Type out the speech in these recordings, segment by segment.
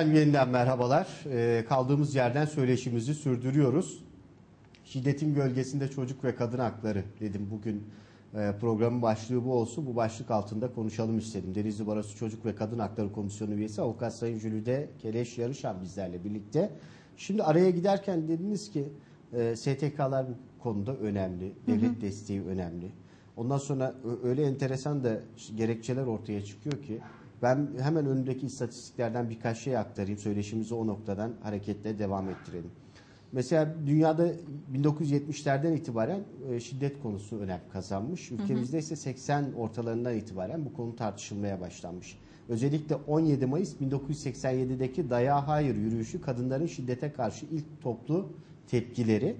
Efendim yeniden merhabalar. Ee, kaldığımız yerden söyleşimizi sürdürüyoruz. Şiddetin gölgesinde çocuk ve kadın hakları dedim bugün e, programın başlığı bu olsun. Bu başlık altında konuşalım istedim. Denizli Barosu Çocuk ve Kadın Hakları Komisyonu üyesi Avukat Sayın Jülide Keleş Yarışan bizlerle birlikte. Şimdi araya giderken dediniz ki e, STK'lar bu konuda önemli. Devlet desteği önemli. Ondan sonra öyle enteresan da gerekçeler ortaya çıkıyor ki ben hemen önündeki istatistiklerden birkaç şey aktarayım. Söyleşimizi o noktadan hareketle devam ettirelim. Mesela dünyada 1970'lerden itibaren e, şiddet konusu önem kazanmış. Ülkemizde ise 80 ortalarından itibaren bu konu tartışılmaya başlanmış. Özellikle 17 Mayıs 1987'deki Daya Hayır yürüyüşü kadınların şiddete karşı ilk toplu tepkileri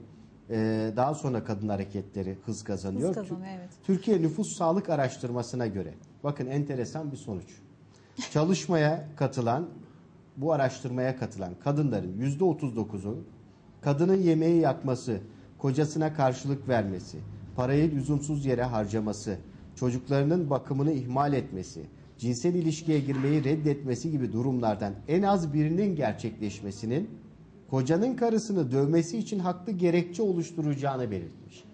e, daha sonra kadın hareketleri hız kazanıyor. Hız kazanıyor, evet. Türkiye Nüfus Sağlık Araştırması'na göre bakın enteresan bir sonuç. Çalışmaya katılan bu araştırmaya katılan kadınların yüzde 39'u kadının yemeği yakması, kocasına karşılık vermesi, parayı lüzumsuz yere harcaması, çocuklarının bakımını ihmal etmesi, cinsel ilişkiye girmeyi reddetmesi gibi durumlardan en az birinin gerçekleşmesinin kocanın karısını dövmesi için haklı gerekçe oluşturacağını belirtmiş.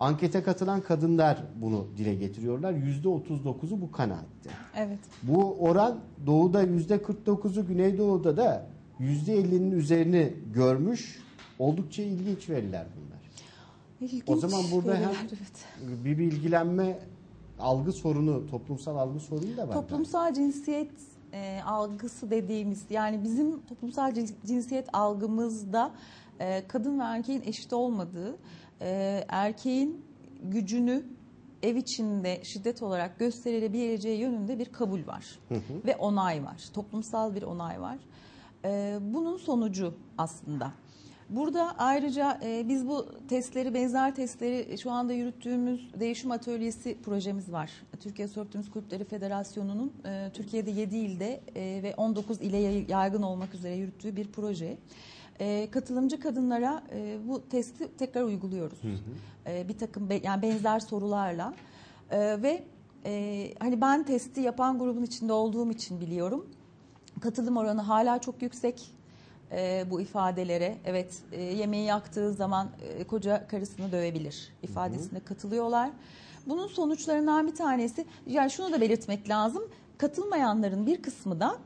Ankete katılan kadınlar bunu dile getiriyorlar. %39'u bu kanaatte. Evet. Bu oran doğuda %49'u, güneydoğuda da %50'nin üzerini görmüş. Oldukça ilginç veriler bunlar. İlginç O zaman burada veriler, hem evet. bir bilgilenme algı sorunu, toplumsal algı sorunu da var. toplumsal cinsiyet e, algısı dediğimiz yani bizim toplumsal cins- cinsiyet algımızda e, kadın ve erkeğin eşit olmadığı, e, erkeğin gücünü ev içinde şiddet olarak gösterilebileceği yönünde bir kabul var ve onay var. Toplumsal bir onay var. E, bunun sonucu aslında. Burada ayrıca e, biz bu testleri, benzer testleri şu anda yürüttüğümüz değişim atölyesi projemiz var. Türkiye Sörtünüz Kulüpleri Federasyonu'nun e, Türkiye'de 7 ilde e, ve 19 ile yay- yaygın olmak üzere yürüttüğü bir proje. E, katılımcı kadınlara e, bu testi tekrar uyguluyoruz. E, bir takım be- yani benzer sorularla E, ve e, hani ben testi yapan grubun içinde olduğum için biliyorum. Katılım oranı hala çok yüksek e, bu ifadelere. Evet e, yemeği yaktığı zaman e, koca karısını dövebilir ifadesine katılıyorlar. Bunun sonuçlarından bir tanesi yani şunu da belirtmek lazım. Katılmayanların bir kısmı da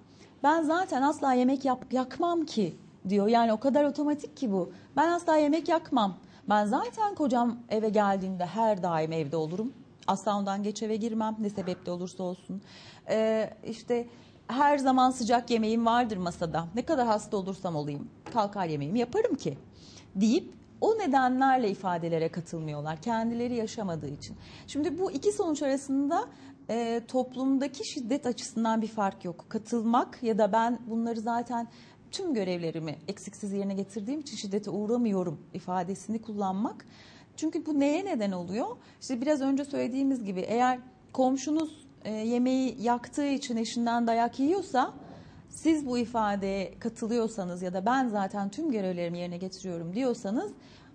ben zaten asla yemek yap, yakmam ki diyor. Yani o kadar otomatik ki bu. Ben asla yemek yakmam. Ben zaten kocam eve geldiğinde her daim evde olurum. Asla ondan geç eve girmem ne sebeple olursa olsun. Ee, işte her zaman sıcak yemeğim vardır masada. Ne kadar hasta olursam olayım kalkar yemeğimi yaparım ki deyip o nedenlerle ifadelere katılmıyorlar. Kendileri yaşamadığı için. Şimdi bu iki sonuç arasında e, toplumdaki şiddet açısından bir fark yok. Katılmak ya da ben bunları zaten tüm görevlerimi eksiksiz yerine getirdiğim için şiddete uğramıyorum ifadesini kullanmak. Çünkü bu neye neden oluyor? İşte biraz önce söylediğimiz gibi eğer komşunuz e, yemeği yaktığı için eşinden dayak yiyorsa siz bu ifadeye katılıyorsanız ya da ben zaten tüm görevlerimi yerine getiriyorum diyorsanız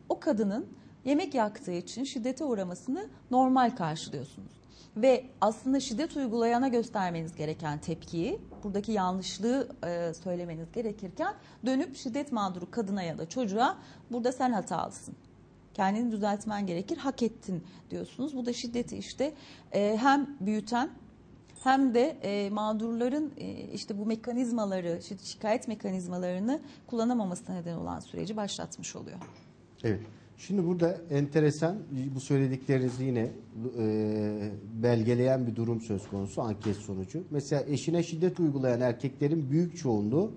o kadının yemek yaktığı için şiddete uğramasını normal karşılıyorsunuz. Ve aslında şiddet uygulayana göstermeniz gereken tepkiyi, buradaki yanlışlığı e, söylemeniz gerekirken dönüp şiddet mağduru kadına ya da çocuğa burada sen hatalısın. Kendini düzeltmen gerekir, hak ettin diyorsunuz. Bu da şiddeti işte e, hem büyüten hem de e, mağdurların e, işte bu mekanizmaları, şi- şikayet mekanizmalarını kullanamamasına neden olan süreci başlatmış oluyor. Evet. Şimdi burada enteresan bu söylediklerinizi yine e, belgeleyen bir durum söz konusu anket sonucu. Mesela eşine şiddet uygulayan erkeklerin büyük çoğunluğu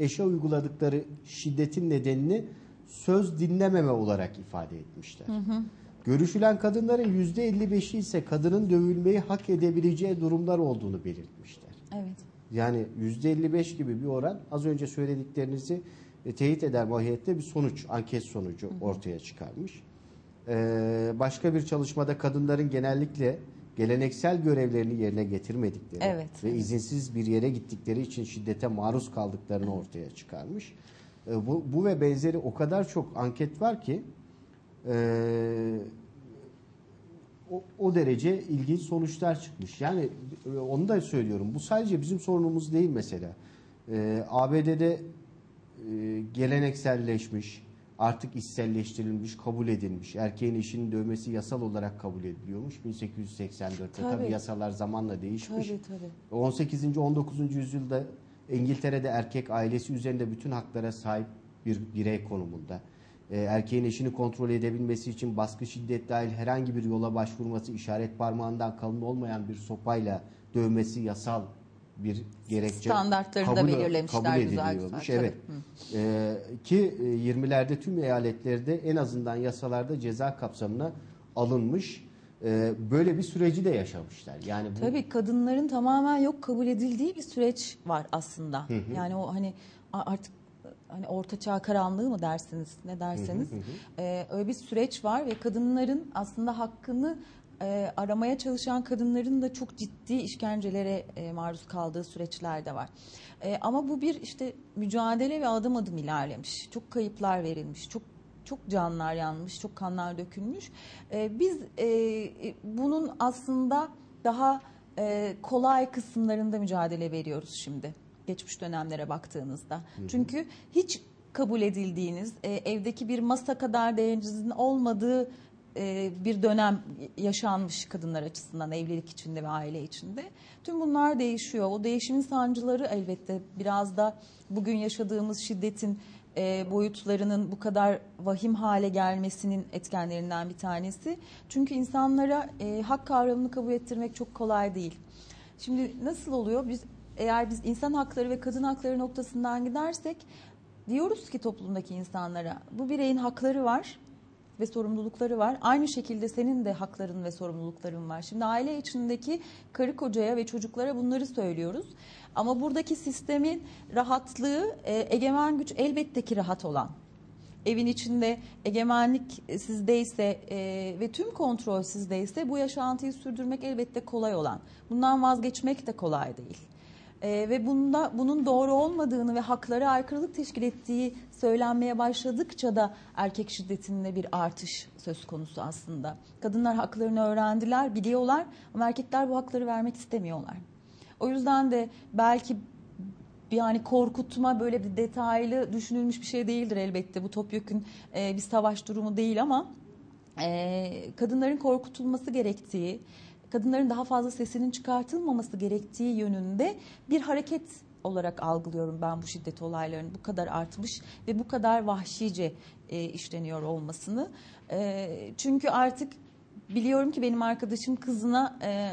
eşe uyguladıkları şiddetin nedenini söz dinlememe olarak ifade etmişler. Görüşülen kadınların %55'i ise kadının dövülmeyi hak edebileceği durumlar olduğunu belirtmişler. Evet. Yani %55 gibi bir oran az önce söylediklerinizi e, teyit eder mahiyette bir sonuç, anket sonucu ortaya çıkarmış. Ee, başka bir çalışmada kadınların genellikle geleneksel görevlerini yerine getirmedikleri Evet, ve izinsiz bir yere gittikleri için şiddete maruz kaldıklarını ortaya çıkarmış. Ee, bu, bu ve benzeri o kadar çok anket var ki e, o, o derece ilginç sonuçlar çıkmış. Yani e, onu da söylüyorum. Bu sadece bizim sorunumuz değil mesela. E, ABD'de e, gelenekselleşmiş, artık içselleştirilmiş, kabul edilmiş. Erkeğin eşinin dövmesi yasal olarak kabul ediliyormuş 1884'te. Tabii, Tabii. yasalar zamanla değişmiş. Tabii tabii. 18. 19. yüzyılda İngiltere'de erkek ailesi üzerinde bütün haklara sahip bir birey konumunda. Ee, erkeğin eşini kontrol edebilmesi için baskı şiddet dahil herhangi bir yola başvurması işaret parmağından kalın olmayan bir sopayla dövmesi yasal bir gerekçe. Standartlarını da kabul- belirlemişler kabul ediliyormuş. güzel. Evet. Hı. Ee, ki e, 20'lerde tüm eyaletlerde en azından yasalarda ceza kapsamına alınmış. Ee, böyle bir süreci de yaşamışlar. Yani bu Tabii kadınların tamamen yok kabul edildiği bir süreç var aslında. Yani o hani artık hani orta çağ karanlığı mı dersiniz ne derseniz Ee, öyle bir süreç var ve kadınların aslında hakkını e, aramaya çalışan kadınların da çok ciddi işkencelere e, maruz kaldığı süreçler de var. E, ama bu bir işte mücadele ve adım adım ilerlemiş. Çok kayıplar verilmiş. Çok çok canlar yanmış, çok kanlar dökülmüş. Ee, biz e, e, bunun aslında daha e, kolay kısımlarında mücadele veriyoruz şimdi. Geçmiş dönemlere baktığınızda. Çünkü hiç kabul edildiğiniz, e, evdeki bir masa kadar değerinizin olmadığı e, bir dönem yaşanmış kadınlar açısından evlilik içinde ve aile içinde. Tüm bunlar değişiyor. O değişimin sancıları elbette biraz da bugün yaşadığımız şiddetin e, boyutlarının bu kadar vahim hale gelmesinin etkenlerinden bir tanesi. Çünkü insanlara e, hak kavramını kabul ettirmek çok kolay değil. Şimdi nasıl oluyor? Biz eğer biz insan hakları ve kadın hakları noktasından gidersek diyoruz ki toplumdaki insanlara bu bireyin hakları var ve sorumlulukları var. Aynı şekilde senin de hakların ve sorumlulukların var. Şimdi aile içindeki karı kocaya ve çocuklara bunları söylüyoruz. Ama buradaki sistemin rahatlığı e, egemen güç elbette ki rahat olan. Evin içinde egemenlik sizdeyse e, ve tüm kontrol sizdeyse bu yaşantıyı sürdürmek elbette kolay olan. Bundan vazgeçmek de kolay değil. E, ve bunda bunun doğru olmadığını ve haklara aykırılık teşkil ettiği söylenmeye başladıkça da erkek şiddetinde bir artış söz konusu aslında. Kadınlar haklarını öğrendiler, biliyorlar ama erkekler bu hakları vermek istemiyorlar. O yüzden de belki yani korkutma böyle bir detaylı düşünülmüş bir şey değildir elbette. Bu topyekün e, bir savaş durumu değil ama e, kadınların korkutulması gerektiği, kadınların daha fazla sesinin çıkartılmaması gerektiği yönünde bir hareket olarak algılıyorum ben bu şiddet olaylarının bu kadar artmış ve bu kadar vahşice e, işleniyor olmasını. E, çünkü artık biliyorum ki benim arkadaşım kızına e,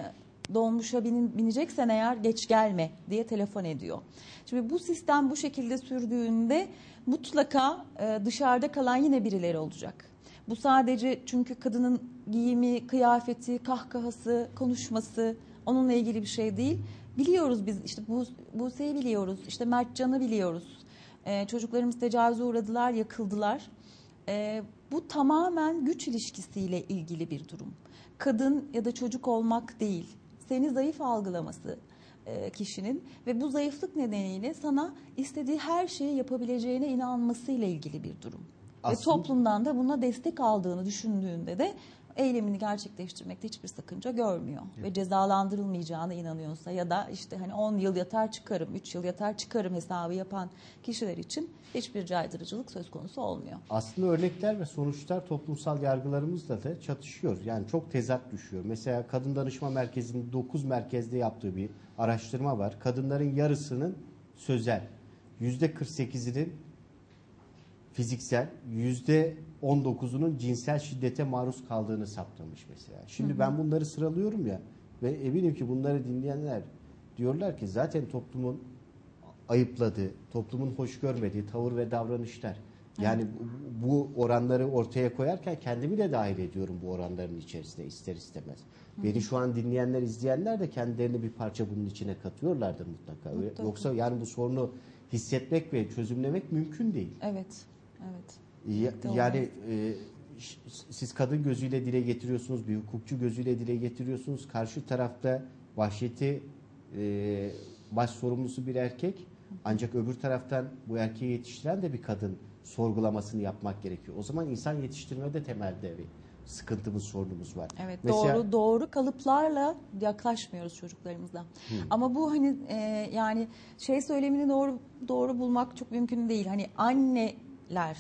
dolmuşa binin, bineceksen eğer geç gelme diye telefon ediyor. Şimdi bu sistem bu şekilde sürdüğünde mutlaka e, dışarıda kalan yine birileri olacak. Bu sadece çünkü kadının giyimi, kıyafeti, kahkahası, konuşması onunla ilgili bir şey değil. Biliyoruz biz işte bu Buse'yi biliyoruz, işte Mertcan'ı biliyoruz. E, çocuklarımız tecavüze uğradılar, yakıldılar. E, bu tamamen güç ilişkisiyle ilgili bir durum. Kadın ya da çocuk olmak değil, seni zayıf algılaması e, kişinin ve bu zayıflık nedeniyle sana istediği her şeyi yapabileceğine inanmasıyla ilgili bir durum. Aslında- Ve toplumdan da buna destek aldığını düşündüğünde de eylemini gerçekleştirmekte hiçbir sakınca görmüyor. Ve cezalandırılmayacağına inanıyorsa ya da işte hani 10 yıl yatar çıkarım, 3 yıl yatar çıkarım hesabı yapan kişiler için hiçbir caydırıcılık söz konusu olmuyor. Aslında örnekler ve sonuçlar toplumsal yargılarımızla da çatışıyor. Yani çok tezat düşüyor. Mesela Kadın Danışma Merkezi'nin 9 merkezde yaptığı bir araştırma var. Kadınların yarısının sözel, %48'inin fiziksel, %19'unun cinsel şiddete maruz kaldığını saptamış mesela. Şimdi ben bunları sıralıyorum ya ve eminim ki bunları dinleyenler diyorlar ki zaten toplumun ayıpladığı, toplumun hoş görmediği tavır ve davranışlar. Yani bu- bu oranları ortaya koyarken kendimi de dahil ediyorum bu oranların içerisine ister istemez. Beni şu an dinleyenler, izleyenler de kendilerini bir parça bunun içine katıyorlardır mutlaka. Mutlaka. Yoksa yani bu sorunu hissetmek ve çözümlemek mümkün değil. Evet, evet. Ya- Doğru. Yani e, siz kadın gözüyle dile getiriyorsunuz, bir hukukçu gözüyle dile getiriyorsunuz. Karşı tarafta vahşeti e, baş sorumlusu bir erkek. Ancak öbür taraftan bu erkeği yetiştiren de bir kadın sorgulamasını yapmak gerekiyor. O zaman insan yetiştirmede temelde bir sıkıntımız, sorunumuz var. Evet Mesela- doğru doğru kalıplarla yaklaşmıyoruz çocuklarımıza. Ama bu hani e, yani şey söylemini doğru doğru bulmak çok mümkün değil. Hani anneler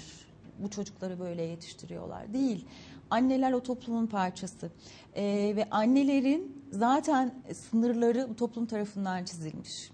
bu çocukları böyle yetiştiriyorlar değil. Anneler o toplumun parçası E, ve annelerin zaten sınırları bu toplum tarafından çizilmiş.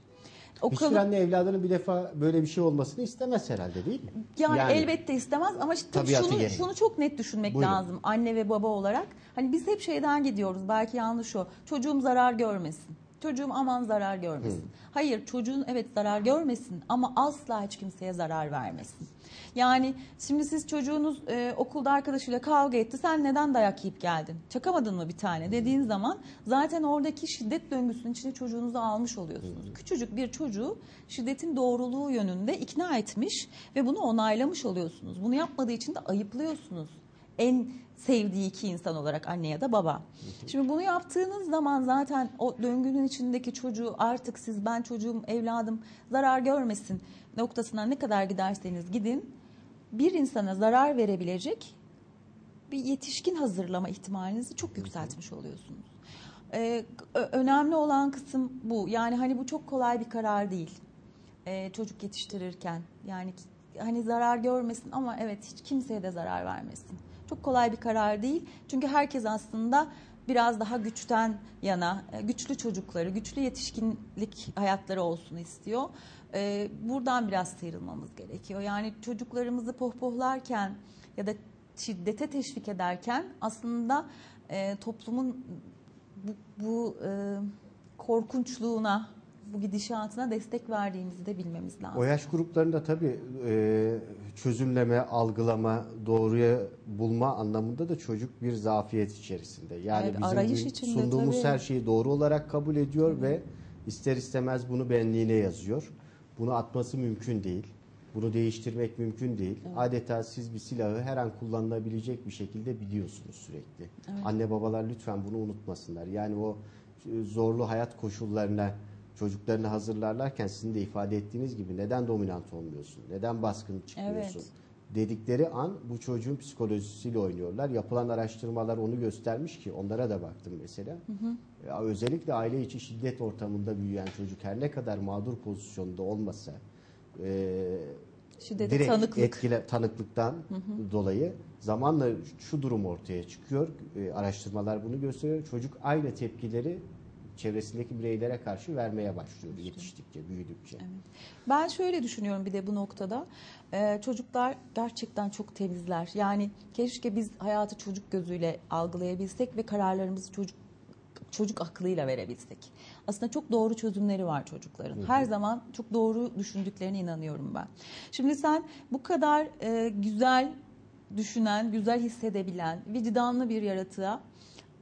O Hiçbir kalıp- anne evladının bir defa böyle bir şey olmasını istemez herhalde değil mi? Yani, elbette istemez ama işte şunu, gereği. şunu çok net düşünmek Buyurun. lazım anne ve baba olarak. Hani biz hep şeyden gidiyoruz belki yanlış o. Çocuğum zarar görmesin. Çocuğum aman zarar görmesin. Hayır çocuğun evet zarar görmesin ama asla hiç kimseye zarar vermesin. Yani şimdi siz çocuğunuz e, okulda arkadaşıyla kavga etti. Sen neden dayak yiyip geldin? Çakamadın mı bir tane dediğin zaman zaten oradaki şiddet döngüsünün içine çocuğunuzu almış oluyorsunuz. Küçücük bir çocuğu şiddetin doğruluğu yönünde ikna etmiş ve bunu onaylamış oluyorsunuz. Bunu yapmadığı için de ayıplıyorsunuz. En sevdiği iki insan olarak anne ya da baba. Şimdi bunu yaptığınız zaman zaten o döngünün içindeki çocuğu artık siz ben çocuğum evladım zarar görmesin noktasına ne kadar giderseniz gidin bir insana zarar verebilecek bir yetişkin hazırlama ihtimalinizi çok yükseltmiş oluyorsunuz. Ee, önemli olan kısım bu. Yani hani bu çok kolay bir karar değil. Ee, çocuk yetiştirirken yani hani zarar görmesin ama evet hiç kimseye de zarar vermesin. Çok kolay bir karar değil. Çünkü herkes aslında biraz daha güçten yana, e, güçlü çocukları, güçlü yetişkinlik hayatları olsun istiyor. Ee, buradan biraz sıyrılmamız gerekiyor. Yani çocuklarımızı pohpohlarken ya da şiddete teşvik ederken aslında e, toplumun bu, bu e, korkunçluğuna, bu gidişatına destek verdiğimizi de bilmemiz lazım. O yaş gruplarında tabii e, çözümleme, algılama, doğruya bulma anlamında da çocuk bir zafiyet içerisinde. Yani Evet, bizim arayış içinde sunduğumuz tabii. her şeyi doğru olarak kabul ediyor ve ister istemez bunu benliğine yazıyor. Bunu atması mümkün değil. Bunu değiştirmek mümkün değil. Adeta siz bir silahı her an kullanılabilecek bir şekilde biliyorsunuz sürekli. Anne babalar lütfen bunu unutmasınlar. Yani o e, zorlu hayat koşullarına çocuklarını hazırlarlarken sizin de ifade ettiğiniz gibi neden dominant olmuyorsun? Neden baskın çıkmıyorsun? Evet. Dedikleri an bu çocuğun psikolojisiyle oynuyorlar. Yapılan araştırmalar onu göstermiş ki onlara da baktım mesela. Ya özellikle aile içi şiddet ortamında büyüyen çocuk her ne kadar mağdur pozisyonda olmasa e, Şiddete direkt tanıklık. etkile tanıklıktan dolayı zamanla şu durum ortaya çıkıyor. E, araştırmalar bunu gösteriyor. Çocuk aynı tepkileri çevresindeki bireylere karşı vermeye başlıyor yetiştikçe, büyüdükçe. Ben şöyle düşünüyorum bir de bu noktada. Ee, çocuklar gerçekten çok temizler. Yani keşke biz hayatı çocuk gözüyle algılayabilsek ve kararlarımızı çocuk çocuk aklıyla verebilsek. Aslında çok doğru çözümleri var çocukların. Her zaman çok doğru düşündüklerine inanıyorum ben. Şimdi sen bu kadar e, güzel düşünen, güzel hissedebilen, vicdanlı bir yaratığa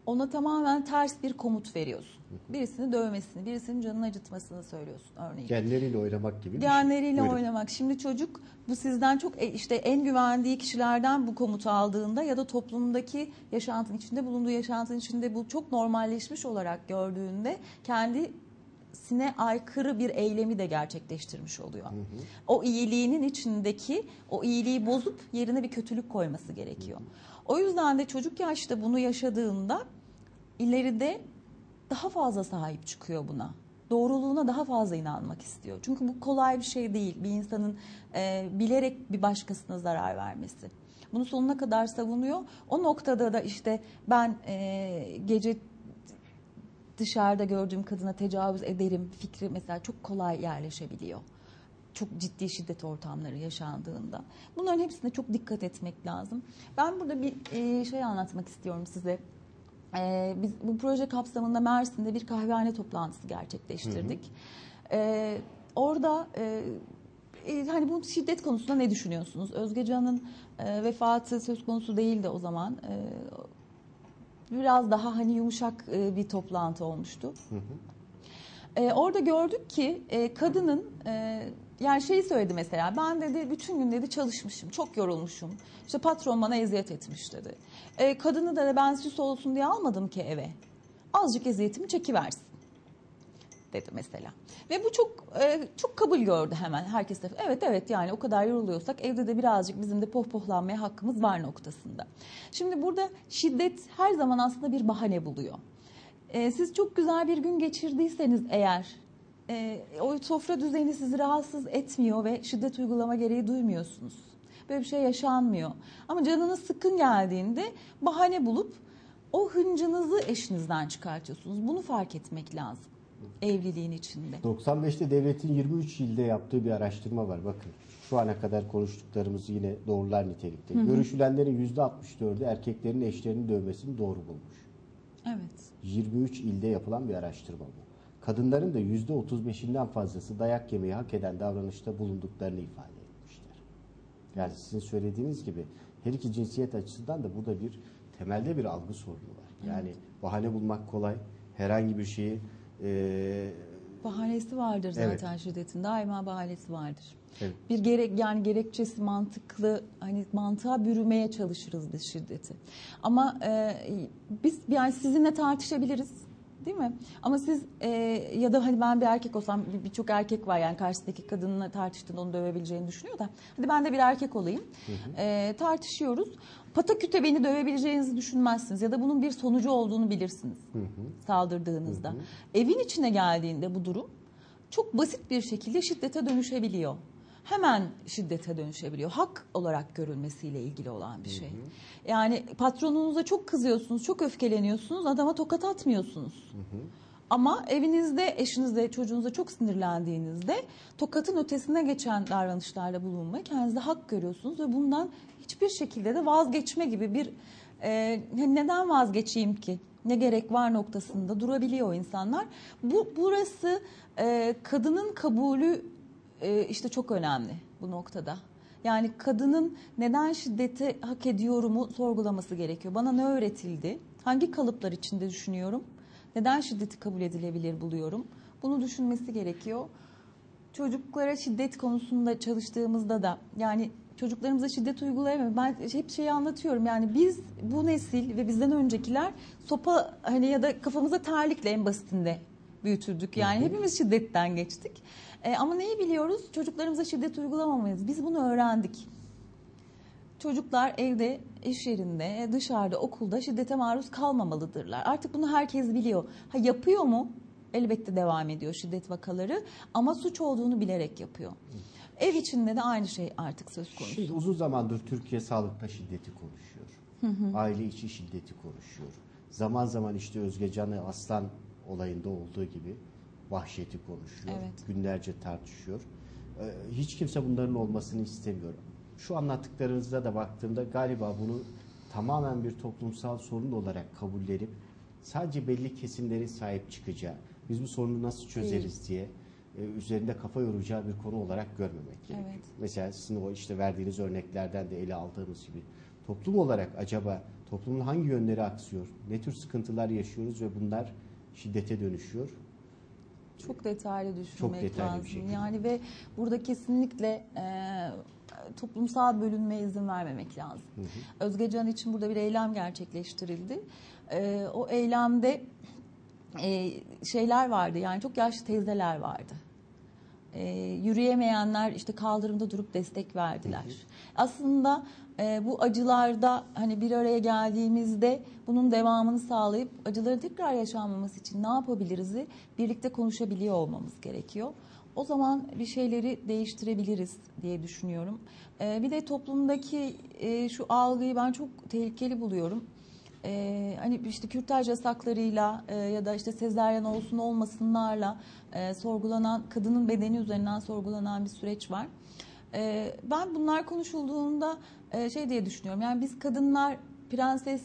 ona tamamen ters bir komut veriyorsun. Birisini dövmesini, birisinin canını acıtmasını söylüyorsun örneğin. Genleriyle oynamak gibi şey. Genleriyle Buyurun. oynamak. Şimdi çocuk bu sizden çok e, işte en güvendiği kişilerden bu komutu aldığında ya da toplumdaki yaşantının içinde bulunduğu yaşantının içinde bu çok normalleşmiş olarak gördüğünde kendisine aykırı bir eylemi de gerçekleştirmiş oluyor. O iyiliğinin içindeki o iyiliği bozup yerine bir kötülük koyması gerekiyor. O yüzden de çocuk yaşta bunu yaşadığında ileride daha fazla sahip çıkıyor buna. Doğruluğuna daha fazla inanmak istiyor. Çünkü bu kolay bir şey değil. Bir insanın e, bilerek bir başkasına zarar vermesi. Bunu sonuna kadar savunuyor. O noktada da işte ben e, gece dışarıda gördüğüm kadına tecavüz ederim fikri mesela çok kolay yerleşebiliyor. Çok ciddi şiddet ortamları yaşandığında. Bunların hepsine çok dikkat etmek lazım. Ben burada bir e, şey anlatmak istiyorum size. Ee, biz bu proje kapsamında Mersin'de bir kahvehane toplantısı gerçekleştirdik. Ee, orada e, e, hani bu şiddet konusunda ne düşünüyorsunuz? Özge Can'ın e, vefatı söz konusu değildi o zaman. E, biraz daha hani yumuşak e, bir toplantı olmuştu. E, orada gördük ki e, kadının e, yani şeyi söyledi mesela ben dedi bütün gün dedi çalışmışım çok yorulmuşum işte patron bana eziyet etmiş dedi. E, kadını da ben süs olsun diye almadım ki eve azıcık eziyetimi çekiversin. dedi mesela. Ve bu çok e, çok kabul gördü hemen herkes de. Evet evet yani o kadar yoruluyorsak evde de birazcık bizim de pohpohlanmaya hakkımız var noktasında. Şimdi burada şiddet her zaman aslında bir bahane buluyor. E, siz çok güzel bir gün geçirdiyseniz eğer e, o sofra düzeni sizi rahatsız etmiyor ve şiddet uygulama gereği duymuyorsunuz. Böyle bir şey yaşanmıyor. Ama canınız sıkın geldiğinde bahane bulup o hıncınızı eşinizden çıkartıyorsunuz. Bunu fark etmek lazım evliliğin içinde. 95'te devletin 23 ilde yaptığı bir araştırma var. Bakın şu ana kadar konuştuklarımızı yine doğrular nitelikte. Görüşülenlerin %64'ü erkeklerin eşlerini dövmesini doğru bulmuş. Evet. 23 ilde yapılan bir araştırma bu. Kadınların da %35'inden fazlası dayak yemeyi hak eden davranışta bulunduklarını ifade etmişler. Yani sizin söylediğiniz gibi her iki cinsiyet açısından da burada bir temelde bir algı sorunu var. Yani bahane bulmak kolay. Herhangi bir şeyi e, Bahanesi vardır zaten şiddetin. Daima bahanesi vardır. Evet. Bir gerek yani gerekçesi mantıklı hani mantığa bürümeye çalışırız biz şiddeti. Ama e, biz yani sizinle tartışabiliriz. Değil mi? Ama siz e, ya da hani ben bir erkek olsam bir- birçok erkek var yani karşısındaki kadınla tartıştığında onu dövebileceğini düşünüyor da hadi ben de bir erkek olayım. E, tartışıyoruz. Pataküte beni dövebileceğinizi düşünmezsiniz ya da bunun bir sonucu olduğunu bilirsiniz saldırdığınızda. Evin içine geldiğinde bu durum çok basit bir şekilde şiddete dönüşebiliyor. Hemen şiddete dönüşebiliyor. Hak olarak görülmesiyle ilgili olan bir şey. Yani patronunuza çok kızıyorsunuz, çok öfkeleniyorsunuz, adama tokat atmıyorsunuz. Ama evinizde, eşinizde, çocuğunuza çok sinirlendiğinizde tokatın ötesine geçen davranışlarla bulunmayı kendinize hak görüyorsunuz ve bundan hiçbir şekilde de vazgeçme gibi bir e, neden vazgeçeyim ki? Ne gerek var noktasında durabiliyor insanlar. Bu burası e, kadının kabulü e, işte çok önemli bu noktada. Yani kadının neden şiddeti hak ediyorumu sorgulaması gerekiyor. Bana ne öğretildi? Hangi kalıplar içinde düşünüyorum? Neden şiddeti kabul edilebilir buluyorum? Bunu düşünmesi gerekiyor. Çocuklara şiddet konusunda çalıştığımızda da yani çocuklarımıza şiddet uygulayamıyor. Ben hep şeyi anlatıyorum. Yani biz bu nesil ve bizden öncekiler sopa hani ya da kafamıza terlikle en basitinde büyütüldük. Yani hepimiz şiddetten geçtik. E, ama neyi biliyoruz? Çocuklarımıza şiddet uygulamamayız. Biz bunu öğrendik. Çocuklar evde, iş yerinde, dışarıda, okulda şiddete maruz kalmamalıdırlar. Artık bunu herkes biliyor. Ha yapıyor mu? Elbette devam ediyor şiddet vakaları ama suç olduğunu bilerek yapıyor. Ev içinde de aynı şey artık söz konusu. Şimdi uzun zamandır Türkiye sağlıkta şiddeti konuşuyor. Aile içi şiddeti konuşuyor. Zaman zaman işte Özgecan'ı Aslan olayında olduğu gibi vahşeti konuşuyor. Evet. Günlerce tartışıyor. Ee, Hiç kimse bunların olmasını istemiyor. Şu anlattıklarınızda da baktığımda galiba bunu tamamen bir toplumsal sorun olarak kabullenip sadece belli kesimlerin sahip çıkacağı, biz bu sorunu nasıl çözeriz diye e, üzerinde kafa yoracağı bir konu olarak görmemek gerekiyor. Evet. Mesela sizin o işte verdiğiniz örneklerden de ele aldığımız gibi toplum olarak acaba toplumun hangi yönleri aksıyor? Ne tür sıkıntılar yaşıyoruz ve bunlar şiddete dönüşüyor? Çok detaylı düşünmek Çok detaylı bir lazım. şekilde. Yani ve burada kesinlikle e, toplumsal bölünmeye izin vermemek lazım. Özgecan için burada bir eylem gerçekleştirildi. E, o eylemde e, şeyler vardı yani çok yaşlı teyzeler vardı. E, yürüyemeyenler işte kaldırımda durup destek verdiler. Aslında e, bu acılarda hani bir araya geldiğimizde bunun devamını sağlayıp acıların tekrar yaşanmaması için ne yapabiliriz birlikte konuşabiliyor olmamız gerekiyor. O zaman bir şeyleri değiştirebiliriz diye düşünüyorum. E, bir de toplumdaki e, şu algıyı ben çok tehlikeli buluyorum. Ee, hani işte kürtaj yasaklarıyla e, ya da işte sezaryen olsun olmasınlarla e, sorgulanan kadının bedeni üzerinden sorgulanan bir süreç var. Ee, ben bunlar konuşulduğunda e, şey diye düşünüyorum. Yani biz kadınlar prenses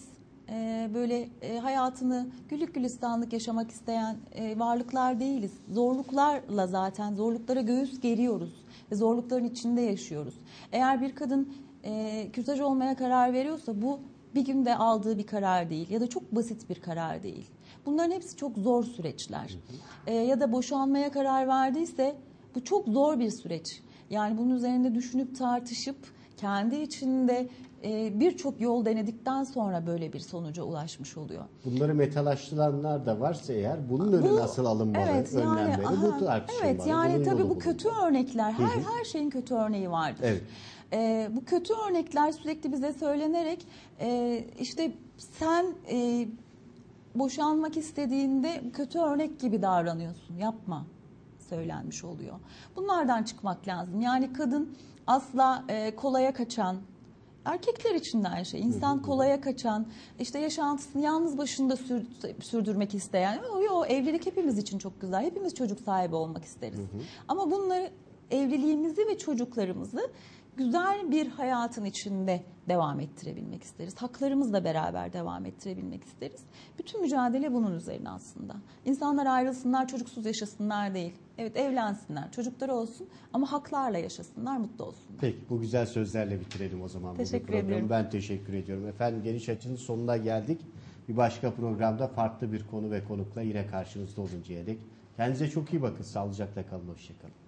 e, böyle e, hayatını güllük gülistanlık yaşamak isteyen e, varlıklar değiliz. Zorluklarla zaten zorluklara göğüs geriyoruz ve zorlukların içinde yaşıyoruz. Eğer bir kadın e, kürtaj olmaya karar veriyorsa bu bir günde aldığı bir karar değil ya da çok basit bir karar değil. Bunların hepsi çok zor süreçler. E, ya da boşanmaya karar verdiyse bu çok zor bir süreç. Yani bunun üzerinde düşünüp tartışıp kendi içinde e, birçok yol denedikten sonra böyle bir sonuca ulaşmış oluyor. Bunları metalaştıranlar da varsa eğer bunun önü Bu- nasıl alınmalı, Evet yani önlenmeli aha, bu tartışılmalı. evet yani tabii bu kötü örnekler her her şeyin kötü örneği vardır. Evet. Ee, bu kötü örnekler sürekli bize söylenerek e, işte sen e, boşanmak istediğinde kötü örnek gibi davranıyorsun yapma söylenmiş oluyor. Bunlardan çıkmak lazım. Yani kadın asla e, kolaya kaçan Erkekler için de aynı şey. İnsan kolaya kaçan, işte yaşantısını yalnız başında sür- sürdürmek isteyen. Yo, yo, evlilik hepimiz için çok güzel. Hepimiz çocuk sahibi olmak isteriz. Ama bunları evliliğimizi ve çocuklarımızı güzel bir hayatın içinde devam ettirebilmek isteriz. Haklarımızla beraber devam ettirebilmek isteriz. Bütün mücadele bunun üzerine aslında. İnsanlar ayrılsınlar, çocuksuz yaşasınlar değil. Evet evlensinler, çocukları olsun ama haklarla yaşasınlar, mutlu olsunlar. Peki bu güzel sözlerle bitirelim o zaman. Teşekkür ediyorum. Ben teşekkür ediyorum. Efendim Geniş Açı'nın sonuna geldik. Bir başka programda farklı bir konu ve konukla yine karşınızda oluncaya dek. Kendinize çok iyi bakın. Sağlıcakla kalın. Hoşçakalın.